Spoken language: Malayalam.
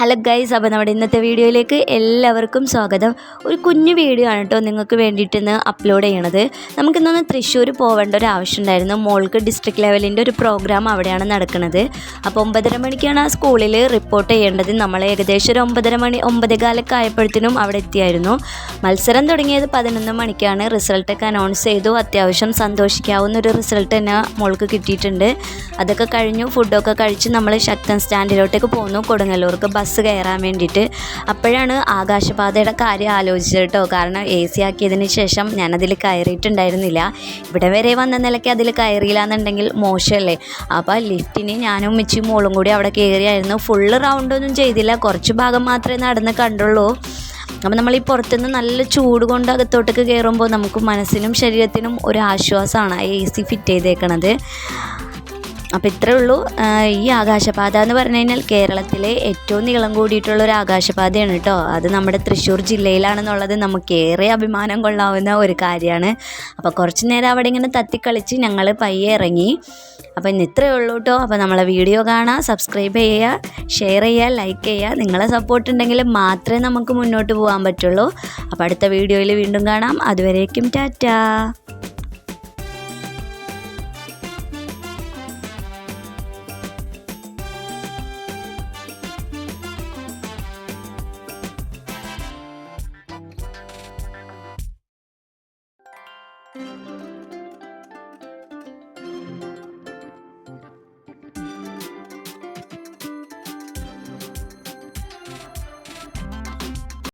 ഹലോ ഗൈസ് അപ്പോൾ നമ്മുടെ ഇന്നത്തെ വീഡിയോയിലേക്ക് എല്ലാവർക്കും സ്വാഗതം. ഒരു കുഞ്ഞു വീഡിയോ ആണ് കേട്ടോ നിങ്ങൾക്ക് വേണ്ടിയിട്ട് ഇന്ന് അപ്ലോഡ് ചെയ്യണത്. നമുക്കിന്നൊന്ന് തൃശ്ശൂർ പോകേണ്ട ഒരു ആവശ്യം ഉണ്ടായിരുന്നു. മോൾക്ക് ഡിസ്ട്രിക്ട് ലെവലിന്റെ ഒരു പ്രോഗ്രാം അവിടെയാണ് നടക്കുന്നത് അപ്പോൾ ഒമ്പതര മണിക്കാണ് ആ സ്കൂളിൽ റിപ്പോർട്ട് ചെയ്യേണ്ടത്. നമ്മൾ ഏകദേശം ഒരു ഒമ്പതര മണി ഒമ്പതേകാലൊക്കെ ആയപ്പോഴത്തേനും അവിടെ എത്തിയായിരുന്നു. മത്സരം തുടങ്ങിയത് പതിനൊന്ന് മണിക്കാണ്. റിസൾട്ടൊക്കെ അനൗൺസ് ചെയ്തു. അത്യാവശ്യം സന്തോഷിക്കാവുന്ന ഒരു റിസൾട്ട് തന്നെ മോൾക്ക് കിട്ടിയിട്ടുണ്ട്. അതൊക്കെ കഴിഞ്ഞു. ഫുഡൊക്കെ കഴിച്ച് നമ്മൾ ശക്തൻ സ്റ്റാൻഡിലോട്ടേക്ക് പോന്നു. കൊടുങ്ങല്ലൂർക്ക് ബസ് കയറാൻ വേണ്ടിയിട്ട്. അപ്പോഴാണ് ആകാശപാതയുടെ കാര്യം ആലോചിച്ചത് കേട്ടോ. കാരണം എ സി ആക്കിയതിന് ശേഷം ഞാനതിൽ കയറിയിട്ടുണ്ടായിരുന്നില്ല. ഇവിടെ വരെ വന്ന നിലയ്ക്ക് അതിൽ കയറിയില്ല എന്നുണ്ടെങ്കിൽ മോശമല്ലേ? അപ്പോൾ ലിഫ്റ്റിന് ഞാനും മിച്ചും മോളും കൂടി അവിടെ കയറിയായിരുന്നു. ഫുള്ള് റൗണ്ടൊന്നും ചെയ്തില്ല. കുറച്ച് ഭാഗം മാത്രമേ നടന്ന് കണ്ടുള്ളൂ. അപ്പം നമ്മൾ ഈ പുറത്തുനിന്ന് നല്ല ചൂട് കൊണ്ട് അകത്തോട്ടേക്ക് കയറുമ്പോൾ നമുക്ക് മനസ്സിനും ശരീരത്തിനും ഒരു ആശ്വാസമാണ് എ സി ഫിറ്റ് ചെയ്തേക്കണത്. അപ്പോൾ ഇത്രേ ഉള്ളൂ. ഈ ആകാശപാത എന്ന് പറഞ്ഞു കഴിഞ്ഞാൽ കേരളത്തിലെ ഏറ്റവും നീളം കൂടിയിട്ടുള്ള ഒരു ആകാശപാതയാണ് കേട്ടോ. അത് നമ്മുടെ തൃശ്ശൂർ ജില്ലയിലാണെന്നുള്ളത് നമുക്കേറെ അഭിമാനം കൊള്ളാവുന്ന ഒരു കാര്യമാണ്. അപ്പോൾ കുറച്ച് നേരം അവിടെ ഇങ്ങനെ തത്തിക്കളിച്ച് ഞങ്ങൾ പയ്യെ ഇറങ്ങി. അപ്പോൾ ഇന്ന് ഇത്രയേ ഉള്ളൂ കേട്ടോ. അപ്പോൾ നമ്മളെ വീഡിയോ കാണുക സബ്സ്ക്രൈബ് ചെയ്യുക ഷെയർ ചെയ്യുക ലൈക്ക് ചെയ്യുക. നിങ്ങളെ സപ്പോർട്ട് ഉണ്ടെങ്കിൽ മാത്രമേ നമുക്ക് മുന്നോട്ട് പോകാൻ പറ്റുള്ളൂ. അപ്പോൾ അടുത്ത വീഡിയോയിൽ വീണ്ടും കാണാം. അതുവരേക്കും ടാറ്റാ.